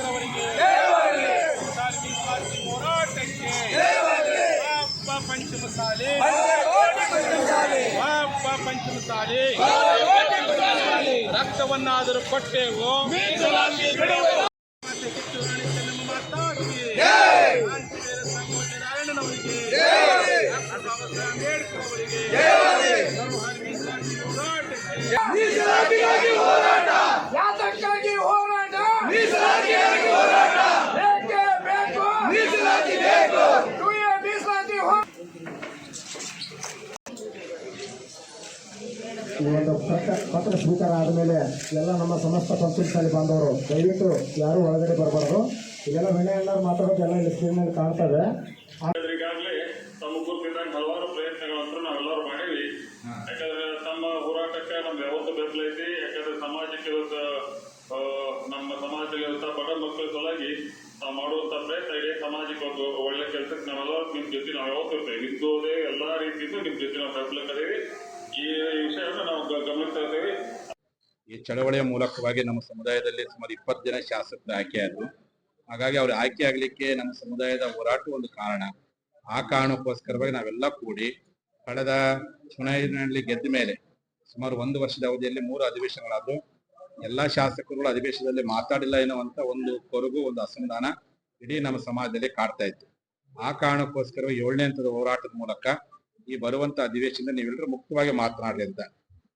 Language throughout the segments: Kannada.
ಅಂಬೇಡ್ಕರ್ ಅವರಿಗೆ ಹೋರಾಟಕ್ಕೆ ಅಪ್ಪ ಪಂಚಮಸಾಲಿ ಅಪ್ಪ ಪಂಚಮಸಾಲಿ ರಕ್ತವನ್ನಾದರೂ ಕೊಟ್ಟೆವು? ಹೋರಾಟ. ಹೋರಾಟ ಚೆನ್ನಮ್ಮ ಮಾತಾಕಿ ಕ್ರಾಂತಿವೀರ ಸಂಗೊಳ್ಳಿ ನಾರಾಯಣನವರಿಗೆ ಡಾಕ್ಟರ್ ಬಾಬಾ ಸಾಹೇಬ್ ಅಂಬೇಡ್ಕರ್ ಅವರಿಗೆ ಜವಾಹರ್ ಮೀಸಲಾತಿ ಹೋರಾಟಕ್ಕೆ ಮೀಸಲಾತಿಗಾಗಿ ಹೋರಾಟ ಯಾತಕ್ಕಾಗಿ ಹೋರಾಟ ಮೀಸಲಾತಿಗಾಗಿ ಹೋರಾಟ ಬೇಕೇ ಬೇಕು ಮೀಸಲಾತಿ ಬೇಕು ಟೂಯೇ ಮೀಸಲಾತಿ ಹೋರಾಟ ಈ ಒಂದು ಪತ್ರ ಪತ್ರ ಸ್ವೀಕಾರ ಆದಮೇಲೆ ಎಲ್ಲ ನಮ್ಮ ಸಮಸ್ತ ಪಂಚಾಯತ್ ಬಂದವರು. ದಯವಿಟ್ಟು ಯಾರು ಒಳಗಡೆ ಬರಬಾರ್ದು. ಇದೆಲ್ಲ ವಿನಯಣ್ಣ ಮಾತಾಡೋದು ಎಲ್ಲ ಇಲ್ಲಿ ಸ್ಕ್ರೀನ್ ಮೇಲೆ ಕಾಣ್ತದೆ ಈಗಾಗಲೇ ತಮ್ಮ ಗುರುತಿದ್ದಂಗೆ ಹಲವಾರು ಪ್ರಯತ್ನಗಳಂತೂ ನಾವೆಲ್ಲರೂ ಮಾಡೀವಿ ಯಾಕಂದ್ರೆ ತಮ್ಮ ಹೋರಾಟಕ್ಕೆ ನಮ್ಗೆ ಯಾವತ್ತೂ ಬೆಂಬಲ ಐತಿ ಯಾಕಂದ್ರೆ ಸಮಾಜಕ್ಕೆ ಇವತ್ತು ನಮ್ಮ ಸಮಾಜದಲ್ಲಿರುವಂಥ ಬಡ ಮಕ್ಕಳ ಸಲುವಾಗಿ ನಾವು ಮಾಡುವಂಥ ಪ್ರಯತ್ನ ಇದೆ. ಸಮಾಜಕ್ಕೆ ಒಂದು ಒಳ್ಳೆ ಕೆಲಸಕ್ಕೆ ನಾವೆಲ್ಲ ನಿಮ್ಮ ಜೊತೆ ನಾವು ಯಾವತ್ತೂ ಇರ್ತೇವೆ ಇದ್ದೋದೆ ಎಲ್ಲ ರೀತಿಯಿಂದ ನಿಮ್ಮ ಜೊತೆ ನಾವು ಬೆಂಬಲಕ್ಕದೇವಿ ಈ ಚಳವಳಿಯ ಮೂಲಕವಾಗಿ ನಮ್ಮ ಸಮುದಾಯದಲ್ಲಿ ಸುಮಾರು ಇಪ್ಪತ್ತು ಜನ ಶಾಸಕರು ಆಯ್ಕೆಯಾದರು ಹಾಗಾಗಿ ಅವ್ರು ಆಯ್ಕೆ ಆಗ್ಲಿಕ್ಕೆ ನಮ್ಮ ಸಮುದಾಯದ ಹೋರಾಟ ಒಂದು ಕಾರಣ. ಆ ಕಾರಣಕ್ಕೋಸ್ಕರವಾಗಿ ನಾವೆಲ್ಲ ಕೂಡಿ ಕಳೆದ ಚುನಾವಣೆಯಲ್ಲಿ ಗೆದ್ದ ಮೇಲೆ ಸುಮಾರು ಒಂದು ವರ್ಷದ ಅವಧಿಯಲ್ಲಿ ಮೂರು ಅಧಿವೇಶನಗಳಾದ್ರು ಎಲ್ಲಾ ಶಾಸಕರುಗಳು ಅಧಿವೇಶನದಲ್ಲಿ ಮಾತಾಡಿಲ್ಲ ಎನ್ನುವಂತ ಒಂದು ಕೊರಗು, ಒಂದು ಅಸಮಾಧಾನ ಇಡೀ ನಮ್ಮ ಸಮಾಜದಲ್ಲಿ ಕಾಡ್ತಾ ಇತ್ತು. ಆ ಕಾರಣಕ್ಕೋಸ್ಕರ ಏಳನೇ ಹಂತದ ಹೋರಾಟದ ಮೂಲಕ ಈ ಬರುವಂತ ಅಧಿವೇಶನದ ನೀವೆಲ್ಲರೂ ಮುಕ್ತವಾಗಿ ಮಾತನಾಡಲಿ ಅಂತ.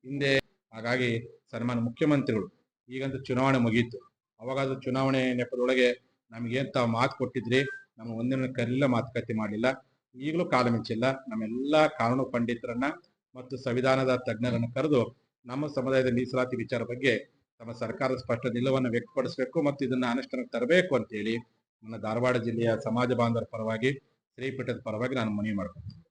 ಹಿಂದೆ ಹಾಗಾಗಿ ಸನ್ಮಾನ ಮುಖ್ಯಮಂತ್ರಿಗಳು, ಈಗಂತೂ ಚುನಾವಣೆ ಮುಗೀತು. ಅವಾಗಾದ್ರೂ ಚುನಾವಣೆ ನೆಪದೊಳಗೆ ನಮ್ಗೇನ್ ತಾವು ಮಾತು ಕೊಟ್ಟಿದ್ರಿ? ನಮ್ಮ ಒಂದಿನ ಕರಿಲ್ಲ ಮಾತುಕತೆ ಮಾಡಲಿಲ್ಲ. ಈಗಲೂ ಕಾಲ ಮಿಂಚಿಲ್ಲ. ನಮ್ಮೆಲ್ಲ ಕಾನೂನು ಪಂಡಿತರನ್ನ ಮತ್ತು ಸಂವಿಧಾನದ ತಜ್ಞರನ್ನು ಕರೆದು ನಮ್ಮ ಸಮುದಾಯದ ಮೀಸಲಾತಿ ವಿಚಾರ ಬಗ್ಗೆ ತಮ್ಮ ಸರ್ಕಾರದ ಸ್ಪಷ್ಟ ನಿಲುವನ್ನು ವ್ಯಕ್ತಪಡಿಸಬೇಕು ಮತ್ತು ಇದನ್ನ ಅನುಷ್ಠಾನಕ್ಕೆ ತರಬೇಕು ಅಂತೇಳಿ, ನನ್ನ ಧಾರವಾಡ ಜಿಲ್ಲೆಯ ಸಮಾಜ ಬಾಂಧವರ ಪರವಾಗಿ, ಶ್ರೀಪೀಠದ ಪರವಾಗಿ ನಾನು ಮನವಿ ಮಾಡ್ತೀನಿ